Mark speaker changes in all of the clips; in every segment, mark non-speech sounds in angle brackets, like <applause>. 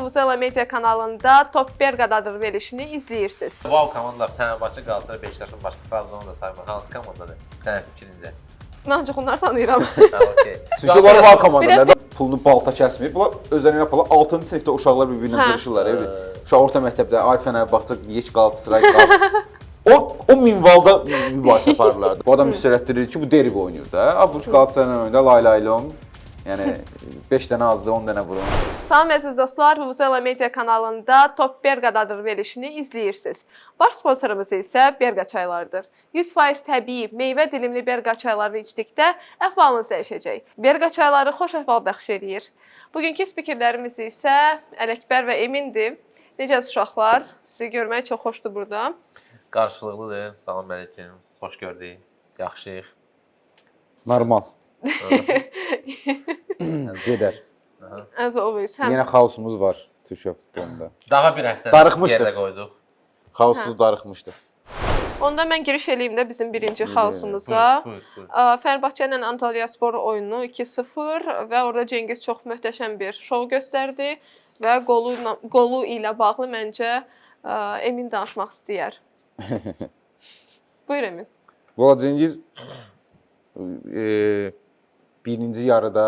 Speaker 1: Vuzela Media kanalında Top Berqadadır verilişini izləyirsiniz.
Speaker 2: Wow komandalar Fenerbahçe, Galatasaray, Beşiktaş'ın başqa Trabzon'u da saymır. Hansı komandadır? Sənin fikrincə?
Speaker 1: Mən ancaq onları tanıyıram.
Speaker 2: Ha, okey.
Speaker 3: Çünki onlar komandalar da pulunu balta kəsməyib. Bunlar özlərini yaparlar. 6-cı sinifdə uşaqlar bir-birinə cırışırlar. evi. Uşaq orta məktəbdə ay Fənərbağçı, geç Galatasaray, Galatasaray. <laughs> O o minvalda mübahisə aparırlardı. Bu adam müstərətdirir ki, bu derbi oynayır da. Ha bu Galatasaray oyunda lay lay lom. Yəni 5 dənə azdı, 10 dənə vurun.
Speaker 1: Salam əziz dostlar, Vuzela Media kanalında Top Berqadadır verilişini izləyirsiniz. Baş sponsorumuz isə Berqa çaylarıdır. 100% təbii, meyvə dilimli Berqa çaylarını içdikdə əhvalınız dəyişəcək. Berqa çayları xoş əhval bəxş eləyir. Bugünkü spikərlərimiz isə Ələkbər və Emindir. Necəsiz uşaqlar? Sizi görmək çox xoşdur burada.
Speaker 2: Qarşılıqlıdır. Salam əleyküm. Xoş gördük. Yaxşıyıq.
Speaker 3: Normal. <laughs> Gedər.
Speaker 1: As always, həm
Speaker 3: Yenə xaosumuz var Türkiyə futbolunda.
Speaker 2: Daha bir həftə
Speaker 3: Darıxmışdıq.
Speaker 2: yerdə qoyduq.
Speaker 3: Xaossuz darıxmışdı.
Speaker 1: Onda mən giriş eləyim də bizim birinci xaosumuza. Fenerbahçe ilə Antalya Spor oyununu 2-0 və orada Cengiz çox möhtəşəm bir şou göstərdi və qolu ilə, qolu ilə bağlı məncə ə, Emin danışmaq istəyər. <laughs> Buyur Emin.
Speaker 3: Valla Cengiz e, birinci yarıda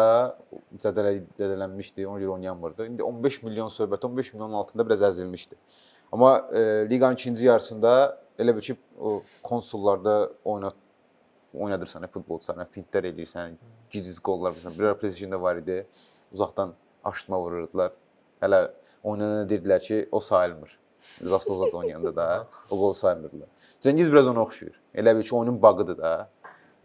Speaker 3: zədələ, zədələnmişdi, ona görə oynayamırdı. İndi 15 milyon söhbət, 15 milyonun altında biraz əzilmişdi. Amma e, liqanın ikinci yarısında elə bir ki, o konsullarda oynat oynadırsan, futbolçularına fintlər eləyirsən, giciz qollar vurursan. Bir ara PlayStation-da var idi. Uzaqdan aşıtma vururdular. Hələ oynanana deyirdilər ki, o sayılmır. Zastozada oynayanda da o qol saymırdılar. Cengiz biraz ona oxşuyur. Elə bir ki, oyunun bağıdır da.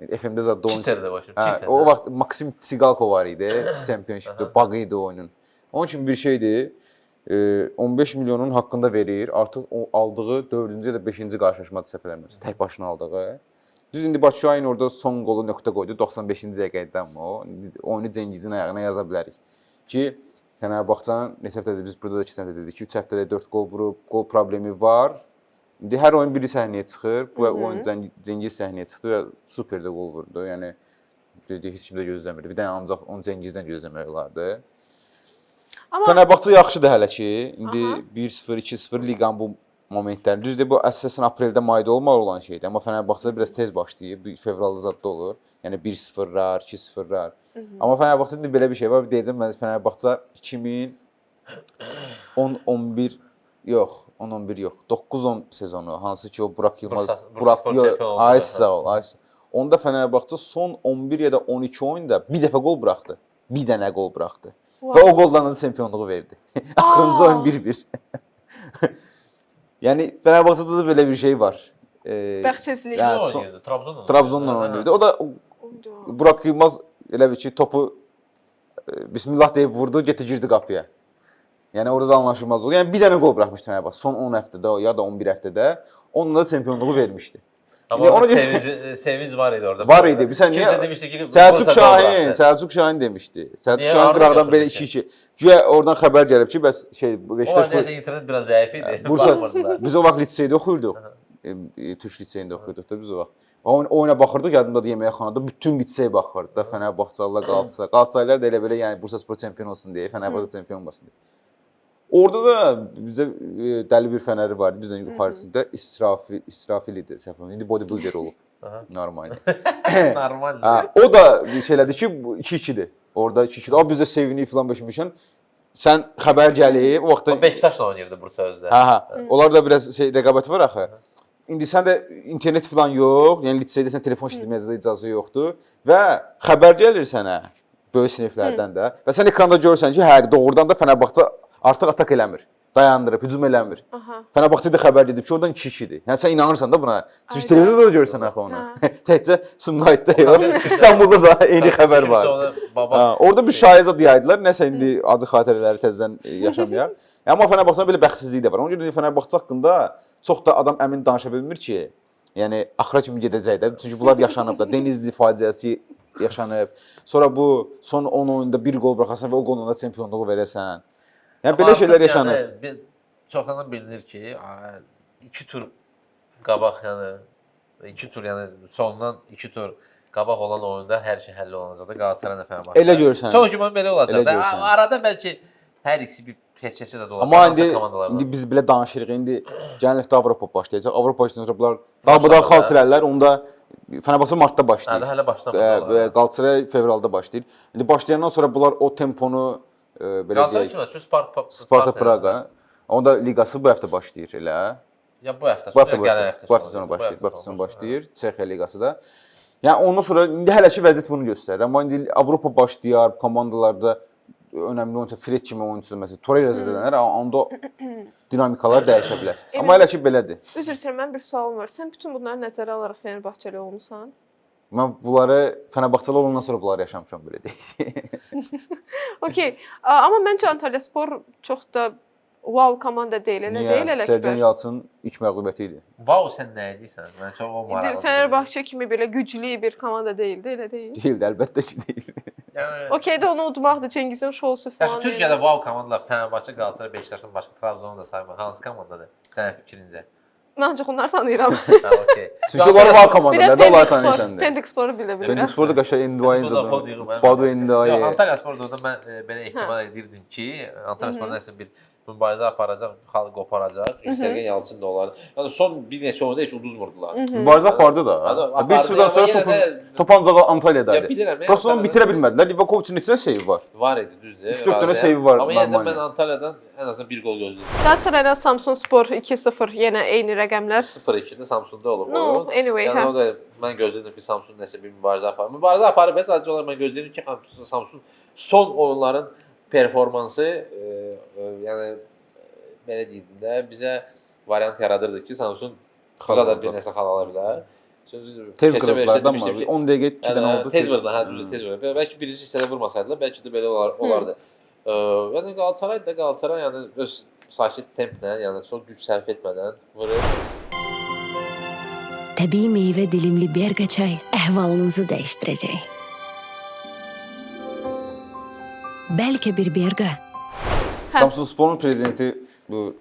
Speaker 3: FM-də zətdə oyun.
Speaker 2: Çiterdə başım,
Speaker 3: Hə, o vaxt Maksim Tsigalko var idi, <laughs> Championship-də bağı idi oyunun. Onun üçün bir şeydir. e, 15 milyonun haqqında verir. Artıq o aldığı 4-cü ya da 5-ci qarşılaşmadır səhv eləmirəmsə, tək başına aldığı. Düz indi Başşuayın orada son qolu nöqtə qoydu 95-ci dəqiqədə amma o oyunu Cengizin ayağına yaza bilərik. Ki Fenerbahçe'nin neçə həftədir biz burada da 2 dəfə dedik ki, 3 həftədə 4 qol vurub, qol problemi var. İndi hər oyun biri səhnəyə çıxır. Bu oyun Ceng- Cengiz səhnəyə çıxdı və super də qol vurdu. Yəni dedi heç kim də gözləmirdi. Bir dənə ancaq onu Cengizdən gözləmək olardı.
Speaker 1: Amma
Speaker 3: Fenerbahçe yaxşıdır hələ ki. İndi
Speaker 1: Aha.
Speaker 3: 1-0, 2-0 liqanın bu momentlərini. Düzdür, bu əsasən apreldə, mayda olmalı olan şeydir. Amma Fenerbahçe biraz tez başlayıb. Fevralda zətdə olur. Yəni 1-0-lar, 2-0-lar. Amma Fenerbahçe'də indi belə bir şey var. Deyəcəm mən Fenerbahçe 2010 11 yox, 10 11 yox. 9-10 sezonu hansı ki o Burak Yılmaz
Speaker 2: Bursa- Bursa
Speaker 3: Burak
Speaker 2: Spor oldu.
Speaker 3: ay sağ ol, ay sağ ol. Onda Fenerbahçe son 11 ya da 12 oyunda bir dəfə gol buraxdı. Bir dənə gol buraxdı. Və o qoldan da çempionluğu verdi. <laughs> Axırıncı oyun 1-1. <laughs> yəni Fenerbahçe'də də belə bir şey var. Ee,
Speaker 1: Bəxtsizlik.
Speaker 2: Kimlə
Speaker 3: yəni son-
Speaker 2: oynayırdı? Trabzonla.
Speaker 3: Trabzonla oynayırdı. O da Burak Yılmaz elə bir ki topu e, bismillah deyib vurdu, getdi girdi qapıya. Yəni orada da anlaşılmaz oldu. Yəni bir dənə gol buraxmışdı Fenerbahçe son 10 həftədə ya da 11 həftədə. Onunla da çempionluğu vermişdi.
Speaker 2: Amma
Speaker 3: ona-
Speaker 2: sevinci, sevinç var idi orada. <laughs>
Speaker 3: Var idi. Sən
Speaker 2: Kimsə
Speaker 3: niyə
Speaker 2: demişdi ki,
Speaker 3: Səlcuq Şahin. Səlcuq Şahin demişdi. Səlcuq? Şahin qıraqdan belə
Speaker 2: götürdü
Speaker 3: 2-2. Güya oradan xəbər gəlib ki, bəs şey bu Beşiktaş
Speaker 2: nəsə internet biraz zəif idi. <laughs>
Speaker 3: Bursa biz o vaxt liseydə oxuyurduq. E, Türk liseyində oxuyurduq da biz o vaxt. Oyun, oyuna baxırdıq, yadımdadır yeməkxanada bütün lisey baxırdı da Fenerbahçelılar, Qalatasaray. Qalatasaraylılar da elə belə yəni Bursa Spor çempion olsun deyə, Fenerbahçe çempion olmasın deyə. Orada da bizə e, dəli bir fənəri vardı bizdən yuxarısında İsrafil, İsrafil idi səhv olmasam. İndi bodybuilder olub.
Speaker 2: Aha.
Speaker 3: Normal. <laughs>
Speaker 2: Normal.
Speaker 3: Ha, o da bir şey elədi ki, bu 2-2-dir. Orada 2-2-dir. Abi biz də sevinik filan başmışan. Sən xəbər gəlib, o vaxtda
Speaker 2: O Beşiktaşla oynayırdı Bursa özdə.
Speaker 3: Hə, hə. Onlar da biraz şey rəqabət var axı. İndi səndə internet falan yox, yəni liseydə sən telefon işlətməyə icazə yoxdur və xəbər gəlir sənə böyük siniflərdən də və sən ekranda görürsən ki, hə, doğrudan da Fənərbağça artıq atak eləmir, dayandırıb, hücum eləmir.
Speaker 1: Aha.
Speaker 3: Fənərbağça da xəbər edib ki, oradan 2-2-dir. Yəni sən inanırsan da buna. Çünki televizorda da görürsən axı onu. <laughs> Təkcə Sumqayıtda yox, İstanbulda da eyni xəbər var.
Speaker 2: baba
Speaker 3: Ha, orada bir şahizad yaydılar. Nəsə indi acı xatirələri təzədən e, yaşamayaq. <laughs> Amma Fenerbahçe'nin belə bəxtsizliyi də var. Ona görə də Fenerbahçe haqqında çox da adam əmin danışa bilmir ki, yəni axıra kimi gedəcək də. Çünki bunlar yaşanıb da. Denizli faciəsi yaşanıb. Sonra bu son 10 oyunda bir gol buraxasan və o qolla da çempionluğu verəsən. Yəni belə
Speaker 2: Amma
Speaker 3: şeylər
Speaker 2: artıq
Speaker 3: yaşanıb.
Speaker 2: Yəni, bir- çoxdan bilinir ki, iki tur qabaq yəni iki tur yəni sondan iki tur qabaq olan oyunda hər şey həll olunacaq da Qalatasaray və Fenerbahçe.
Speaker 3: Elə görsən.
Speaker 2: Çox güman belə olacaq da. Arada bəlkə hər ikisi bir Keçəcə də olacaq.
Speaker 3: Amma indi indi biz belə danışırıq. İndi gələn həftə Avropa başlayacaq. Avropa başlayacaq sonra bunlar daha
Speaker 2: Başladı
Speaker 3: xal
Speaker 2: da.
Speaker 3: tirərlər. Onda Fenerbahçe martda
Speaker 2: Hə,
Speaker 3: başlayır.
Speaker 2: də hələ başlamadı.
Speaker 3: Galatasaray fevralda başlayır. İndi başlayandan sonra bunlar o temponu belə
Speaker 2: Galatasaray
Speaker 3: deyək,
Speaker 2: kim var? Şu Sparta
Speaker 3: Sparta Praqa. Onda liqası bu həftə başlayır elə.
Speaker 2: Ya bu həftə
Speaker 3: Bu həftə
Speaker 2: gələn
Speaker 3: həftə, bu həftə sonu başlayır. Bu həftə sonu başlayır Çexiya liqası da. Yəni ondan sonra indi hələki vəziyyət bunu göstərir. Amma indi Avropa başlayar, komandalarda önəmli oyunçu Fred kimi oyunçu məsələn Torreira zədələnər, onda <coughs> dinamikalar dəyişə bilər. Amma hələ ki belədir.
Speaker 1: Üzr istəyirəm, mən bir sualım var. Sən bütün bunları nəzərə alaraq Fenerbahçeli olmusan?
Speaker 3: Mən bunları Fenerbahçeli olandan sonra bunları yaşamışam belə deyək. <laughs>
Speaker 1: Okay. Amma məncə Antalyaspor çox da wow komanda deyil, elə deyil elə ki.
Speaker 3: Yalçın ilk məğlubiyyəti idi.
Speaker 2: Vau sən nə edirsən? Mən çox o maraqlı.
Speaker 1: Fenerbahçe kimi belə güclü bir komanda deyildi, elə deyil.
Speaker 3: Deyildi, əlbəttə ki, deyil.
Speaker 2: Yəni
Speaker 1: Okay də onu udmaqdır Cengizin şousu falan.
Speaker 2: Yaxşı Türkiyədə vau komandalar Fenerbahçe, Galatasaray, Beşiktaşdan başqa Trabzonu da sayma. Hansı komandadır? Sənin fikrincə?
Speaker 1: Mən ancaq onları tanıyıram. <laughs>
Speaker 2: Hə, okey.
Speaker 3: Çünki onlar var
Speaker 1: bir də
Speaker 3: komandalar da onlar tanıyırsan
Speaker 1: Spor,
Speaker 3: da.
Speaker 1: Pendik Sporu bilə bilirəm.
Speaker 3: Pendik qəşəng
Speaker 2: Bu da yığım, hə.
Speaker 3: Badu Enduaye.
Speaker 2: Antalya Sporda da mən e, belə ehtimal edirdim ki, Antalya Spor nəsə bir mübarizə aparacaq, xalq qoparacaq. Sergen Yalçın da onlar. Yəni son bir neçə oyunda heç uduzmurdular.
Speaker 3: Mübarizə apardı da.
Speaker 2: Hə,
Speaker 3: Bir
Speaker 2: amma
Speaker 3: sonra topun
Speaker 2: də-
Speaker 3: top ancaq
Speaker 2: Ya
Speaker 3: Antalya'daydı.
Speaker 2: bilirəm.
Speaker 3: Prosta onu bitirə bilmədilər. Livakovicin neçə seyvi var?
Speaker 2: Var idi, düzdür.
Speaker 3: Üç, dörd dənə
Speaker 2: razıyam.
Speaker 3: save var
Speaker 2: Amma yenə də mən Antalyadan ən azından bir gol gözləyirdim.
Speaker 1: Qalatasarayla Samsun Spor 2-0 yenə eyni rəqəmlər.
Speaker 2: 0-2-də Samsunda olub.
Speaker 1: No, anyway,
Speaker 2: Yəni
Speaker 1: hə.
Speaker 2: o da mən gözləyirdim ki, Samsun nəsə bir mübarizə aparır. Mübarizə aparır və sadəcə olaraq mən gözləyirdim ki, Samsun son oyunların performansı e, e, yəni e, belə deyim də bizə variant yaradırdı ki, Samsun bu
Speaker 3: Xal
Speaker 2: qədər
Speaker 3: olacaq.
Speaker 2: bir nəsə xal ala bilər.
Speaker 3: Tez qırıqlardan
Speaker 2: ki,
Speaker 3: 10 dəqiqə 2 dənə oldu.
Speaker 2: tez vurdu, hə, düzdür, tez vurdu. Bəlkə birinci hissədə vurmasaydılar, bəlkə də belə olar, olardı. Ə, yəni Qalatasaray da Qalatasaray yəni öz sakit templə, yəni çox güc sərf etmədən vurur.
Speaker 4: Təbii meyvə dilimli Berqa çay əhvalınızı dəyişdirəcək. Bəlkə bir Berqa
Speaker 3: Samsun Sporun prezidenti bu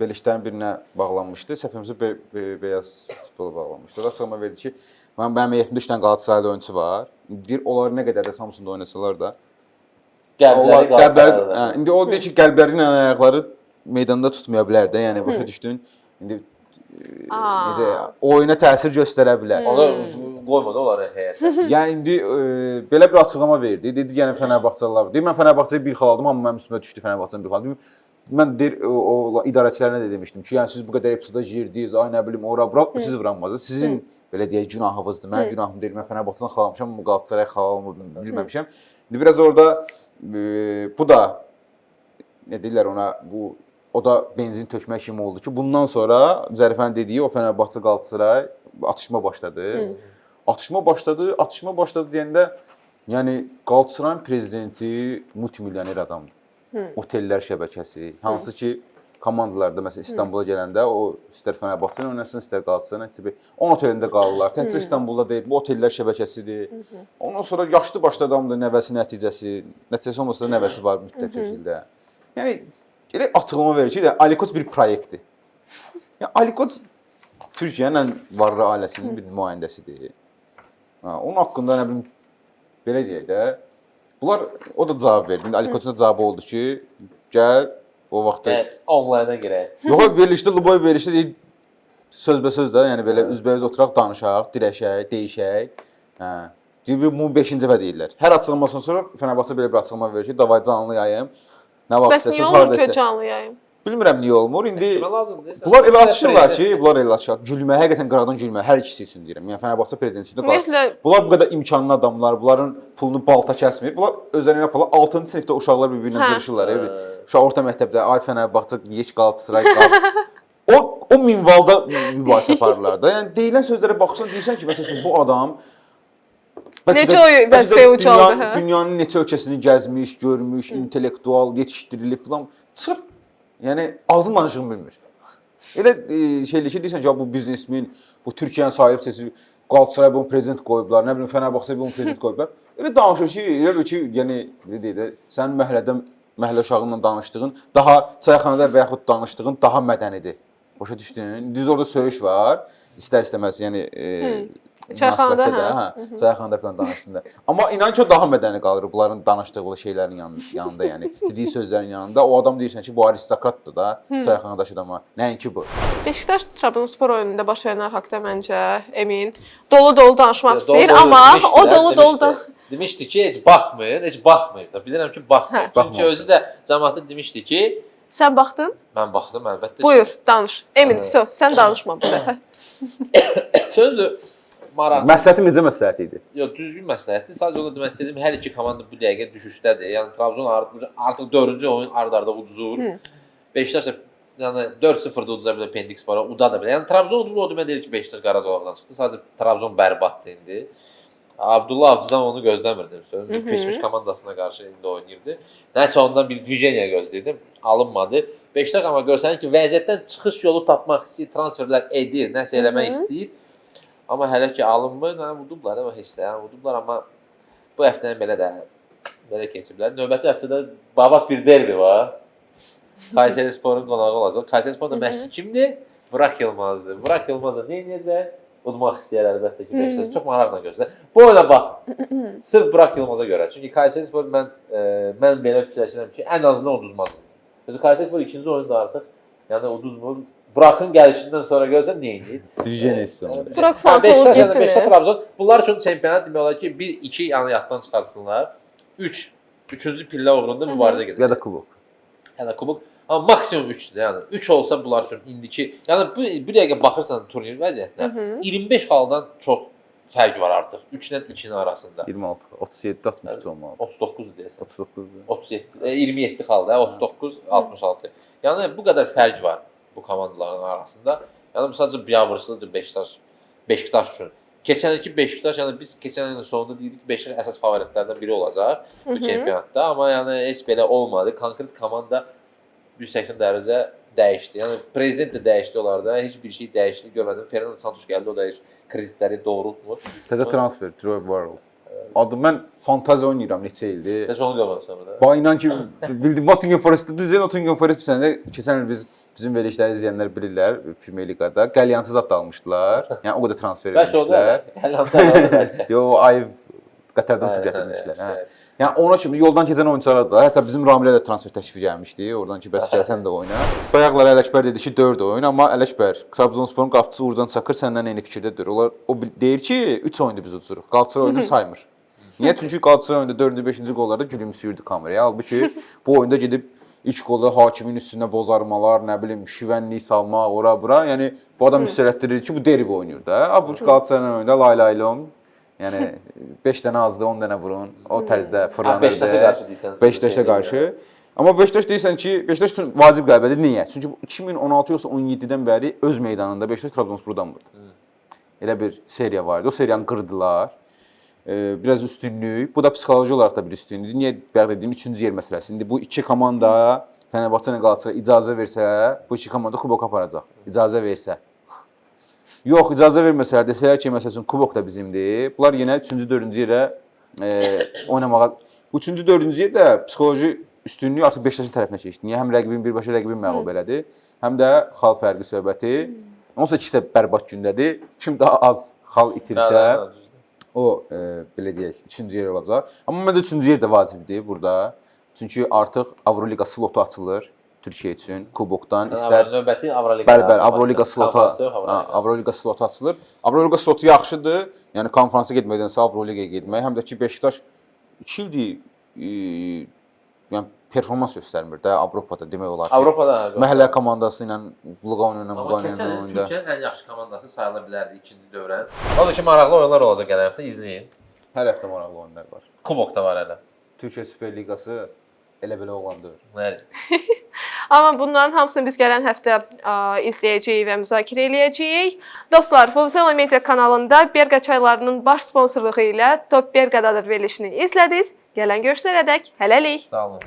Speaker 3: verilişlərin birinə bağlanmışdı. Səhvimizə be be beyaz futbola bağlanmışdı. Açıqlama verdi ki, mən mənim heyətimdə 3 dənə Qalatasaraylı oyunçu var. Deyir, onlar nə qədər də Samsunda oynasalar da,
Speaker 2: Qəlbləri
Speaker 3: qəlbləri, hə, indi o deyir ki, qəlbləri ilə ayaqları meydanda tutmaya bilər də, yəni başa düşdün? İndi
Speaker 1: Aa.
Speaker 3: necə oyuna təsir göstərə bilər.
Speaker 2: Ona qoymadı onları heyətə.
Speaker 3: Yəni indi e, belə bir açıqlama verdi. Dedi yəni Fenerbahçeliler. Deyir mən Fenerbahçeyə bir xal aldım, amma mənim üstümə düşdü Fenerbahçenin bir xal. Deyim, Mən deyir o, o idarəçilərinə də demişdim ki, yəni siz bu qədər epizoda girdiniz, ay nə bilim ora bura siz vuranmazsınız. Sizin belə deyək günahınızdır. Mənim günahım deyil. Mən Fenerbahçedən xal almışam, amma Qalatasaray xal almadım, bilməmişəm. İndi biraz orada e, bu da nə deyirlər ona bu o da benzin tökmək kimi oldu ki, bundan sonra Zərifənin dediyi o Fenerbahçe Qalatasaray atışma başladı. Atışma başladı, atışma başladı deyəndə yəni Qalatasarayın prezidenti multimilyoner adamdır. Otellər şəbəkəsi, hansı ki komandalarda məsələn İstanbula gələndə o istər Fenerbahçe oynasın, istər Qalatasaray nəticə bir 10 otelində qalırlar. Təkcə İstanbulda deyil, bu otellər şəbəkəsidir. Ondan sonra yaşlı başlı adamdır, nəvəsi nəticəsi, nəticəsi olmasa da nəvəsi var mütləq şəkildə. Yəni elə açıqlama verir ki, də Alikos bir proyektdir. Yəni Alikos Türkiyənin ən varlı ailəsinin bir nümayəndəsidir. Ha, onun haqqında nə bilim belə deyək də. Bunlar o da cavab verdi. İndi Alikosun da cavabı oldu ki, gəl o vaxtda
Speaker 2: onlayına girək. <laughs>
Speaker 3: Yox, verilişdə Luboy verilişdə deyir sözbəsöz də, yəni belə üzbəüz oturaq danışaq, dirəşək, deyişək. Hə. Deyir bu 5-ci dəfə deyirlər. Hər açıqlamasından sonra Fenerbahçe belə bir açıqlama verir ki, davay canlı yayım. Nə vaxt
Speaker 1: Bəs niyə olur ki canlı yayım?
Speaker 3: Bilmirəm niyə olmur. İndi bunlar elə açırlar ki, bunlar elə açırlar. Gülmə, həqiqətən qaradan gülmə hər ikisi üçün deyirəm. Yəni Fenerbahçe prezidenti üçün
Speaker 1: Ümumiyyətlə
Speaker 3: Bunlar bu qədər imkanlı adamlar, bunların pulunu balta kəsmir. Bunlar özlərinə yaparlar. 6-cı sinifdə uşaqlar bir-birinə cırışırlar. Uşaq orta məktəbdə ay Fenerbahçe, geç Qalatasaray, Qalatasaray. <laughs> o o minvalda mübahisə aparırlar da. Yəni deyilən sözlərə baxırsan, deyirsən ki, məsələn bu adam
Speaker 1: Necə o vəzifəyə ucaldı,
Speaker 3: dünyanın-? Dünyanın neçə ölkəsini gəzmiş, görmüş, intellektual, yetişdirilib filan. Sırf yəni ağzın danışığını bilmir. Elə e, şeyli ki, deyirsən ki, bu biznesmen, bu Türkiyənin sahib səsi Qalatasaray bunu prezident qoyublar, nə bilim Fenerbahçe bunu prezident <laughs> qoyublar. Elə danışır ki, elə bil ki, yəni deyək də, sənin məhəllədə məhəllə uşağı ilə danışdığın, daha çayxanada və yaxud danışdığın daha mədənidir. Başa düşdün? Düz orada söyüş var. İstər istəməz, yəni e,
Speaker 1: Çayxanada, hə.
Speaker 3: hə, çayxanada falan danışdığında. Amma inan ki o daha mədəni qalır bunların danışdığı şeylərin yan, yanında, yəni dediyi sözlərin yanında. O adam deyirsən ki, bu aristokratdır da, çayxanadakı adama. Nəinki bu.
Speaker 1: Beşiktaş Trabzonspor oyununda baş verənlər haqqında məncə Emin dolu-dolu danışmaq
Speaker 2: Dolu
Speaker 1: istəyir, amma o dolu-dolu da
Speaker 2: demişdi. Ki, heç baxmayın, heç baxmayın da. Bilirəm ki, baxmayın.
Speaker 1: Hə.
Speaker 2: Çünki özü də cəmaətə demişdi ki,
Speaker 1: sən baxdın?
Speaker 2: mən baxdım əlbəttə.
Speaker 1: Buyur, danış. Emin,
Speaker 2: Hə.
Speaker 1: söz, sən danışma bu dəfə.
Speaker 2: Sözü maraqlı.
Speaker 3: Məsləhəti necə məsləhət idi?
Speaker 2: Yox, düzgün məsləhətdir. Sadəcə onu demək istədim, hər iki komanda bu dəqiqə düşüşdədir. Yəni Trabzon artıq, artıq 4-cü oyun ard-arda uduzur. Beşiktaş da yəni 4-0-da uduza bilər Pendix bara, uda da bilər. Yəni Trabzon uduldu, o demək deyil ki, Beşiktaş Qaracağovdan çıxdı. Sadəcə Trabzon bərbaddır indi. Abdullah Avcıdan onu gözləmirdim.
Speaker 1: Söyləyim,
Speaker 2: keçmiş komandasına qarşı indi oynayırdı. Nəsə ondan bir Vigeniya gözləyirdim, alınmadı. Beşiktaş amma görsənir ki, vəziyyətdən çıxış yolu tapmaq istəyir, transferlər edir, nəsə eləmək istəyir. Amma hələ ki alınmır, nə udublar, amma də yəni udublar, amma bu həftəni belə də belə keçiblər. Növbəti həftədə babat bir derbi var. Kayseri Spor'un qonağı olacaq. Kayseri Spor da məşqçi kimdir? Burak Yılmazdır. Burak Yılmaz da nə edəcək? Udmaq istəyər əlbəttə ki. Beşiktaş çox maraqla gözləyir. Bu oyuna bax. Sırf Burak Yılmaz'a görə. Çünki Kayseri Spor mən e, mən belə fikirləşirəm ki, ən azından uduzmaz. Özü Kayseri Spor ikinci oyunda artıq yəni uduzmur. Burak'ın gəlişindən sonra görsən nə edir?
Speaker 3: Dirijeniya istiyor.
Speaker 1: Burak Fantolu
Speaker 2: Beşiktaş
Speaker 1: getdimi?
Speaker 2: Beşiktaş Trabzon bunlar üçün çempionat demək olar ki 1 2 yəni yaddan çıxartsınlar. 3 üçüncü pillə uğrunda mübarizə gedir.
Speaker 3: Ya da kubok.
Speaker 2: ya da kubok. Amma maksimum 3-dür. Yəni 3 olsa bunlar üçün indiki yəni bu bir dəqiqə baxırsan turnir vəziyyətinə
Speaker 1: Hı hı.
Speaker 2: 25 xaldan çox fərq var artıq. 3 ilə 2-nin arasında.
Speaker 3: 26, 37, 63 olmalı.
Speaker 2: 39 deyəsən.
Speaker 3: 39.
Speaker 2: 37, e, 27 xalda, 39, 66. Yəni bu qədər fərq var bu komandaların arasında. Yəni bu sadəcə biabırsızdır Beşiktaş Beşiktaş üçün. Keçən ilki Beşiktaş, yəni biz keçən ilin sonunda dedik ki, Beşiktaş əsas favoritlərdən biri olacaq bu çempionatda, amma yəni heç belə olmadı. Konkret komanda 180 dərəcə dəyişdi. Yəni prezident də dəyişdi onlarda. Heç bir şey dəyişdi görmədim. Fernando Santos gəldi, o da heç kreditləri doğrultmur.
Speaker 3: Təzə transfer, Troy Barrow. Adı mən fantaziya oynayıram neçə ildir.
Speaker 2: Heç onu görmədim sonra.
Speaker 3: Bax inan ki bildim Nottingham Forest-də düzən Nottingham Forest bir sənə keçən il biz bizim verilişləri izləyənlər bilirlər Premier Liqada qəlyansız at almışdılar. <laughs> Yəni o qədər transfer
Speaker 2: da. Hələ bəlkə. <laughs>
Speaker 3: Yo Ayv Qətərdən tut gətirmişdilər. Hə. Yəni ona kimi yoldan keçən oyunçular da, hətta bizim Ramilə də transfer təklifi gəlmişdi. Oradan ki, bəs gəlsən də oyna. <laughs> Bayaqlar Ələkbər dedi ki, 4 oyun, amma Ələkbər Trabzonsporun qapıçısı Uğurcan Çakır səndən eyni fikirdədir. Onlar o deyir ki, 3 oyunda biz uduruq. Qalatasaray oyunu saymır. Niyə? Çünki Qalatasaray oyunda 4-cü, 5-ci qollarda gülümsüyürdü kameraya. Halbuki bu oyunda gedib ilk qolda hakimin üstünə bozarmalar, nə bilim, şüvənlik salmaq, ora bura. Yəni bu adam hiss elətdirir ki, bu derbi oynayır da. Halbuki Qalatasaray oyunda lay lay lom. Yəni 5 dənə azdı, 10 dənə vurun. O tərzdə fırlanırdı.
Speaker 2: Beşiktaşa qarşı deyirsən.
Speaker 3: Beşiktaşa qarşı. Amma Beşiktaş deyirsən ki, Beşiktaş üçün vacib qələbədir. Niyə? Çünki bu 2016 yoxsa 17-dən bəri öz meydanında Beşiktaş Trabzonspordan vurdu. Elə bir seriya var idi. O seriyanı qırdılar. Biraz üstünlük. Bu da psixoloji olaraq da bir üstünlükdür. Niyə bayaq dediyim 3-cü yer məsələsi. İndi bu iki komanda Fenerbahçe ilə Qalatasaray icazə versə, bu iki komanda kubok aparacaq. İcazə versə. Yox, icazə verməsələr, desələr ki, məsələn, kubok da bizimdir. Bunlar yenə 3-cü, 4-cü yerə e, oynamağa 3-cü, 4-cü yerdə psixoloji üstünlük artıq Beşiktaşın tərəfinə keçdi. Niyə? Həm rəqibin birbaşa rəqibin məğlub elədi, həm də xal fərqi söhbəti. Onsuz da ikisi də bərbad gündədir. Kim daha az xal itirsə, o e, belə deyək, 3-cü yer olacaq. Amma məncə 3-cü yer də vacibdir burada. Çünki artıq Avroliqa slotu açılır Türkiyə üçün kubokdan istər
Speaker 2: növbəti Avroliqa.
Speaker 3: Bəli, bəli, Avroliqa
Speaker 2: Avroliqa.
Speaker 3: Avroliqa slotu açılır. Avroliqa slotu yaxşıdır. Yəni konfransa getməkdənsə Avroligaya getmək, həm də ki Beşiktaş 2 ildir e, yəni performans göstərmir də Avropada demək olar ki.
Speaker 2: Avropada
Speaker 3: məhəllə komandası ilə Lugano ilə Lugano ilə
Speaker 2: il
Speaker 3: oyunda.
Speaker 2: Türkiyənin ən yaxşı komandası sayıla bilərdi ikinci dövrən. Odur ki, maraqlı oyunlar olacaq gələn həftə izləyin.
Speaker 3: Hər həftə maraqlı oyunlar var.
Speaker 2: Kubok da var hələ.
Speaker 3: Türkiyə Süper Liqası elə belə olan deyil.
Speaker 2: Nədir? <laughs>
Speaker 1: Amma bunların hamısını biz gələn həftə ə, izləyəcəyik və müzakirə eləyəcəyik. Dostlar, Vuvuzela Media kanalında Berqa çaylarının baş sponsorluğu ilə Top Berqadadır verilişini izlədiniz. Gelen görüşlere dek helelik.
Speaker 2: Sağ olun.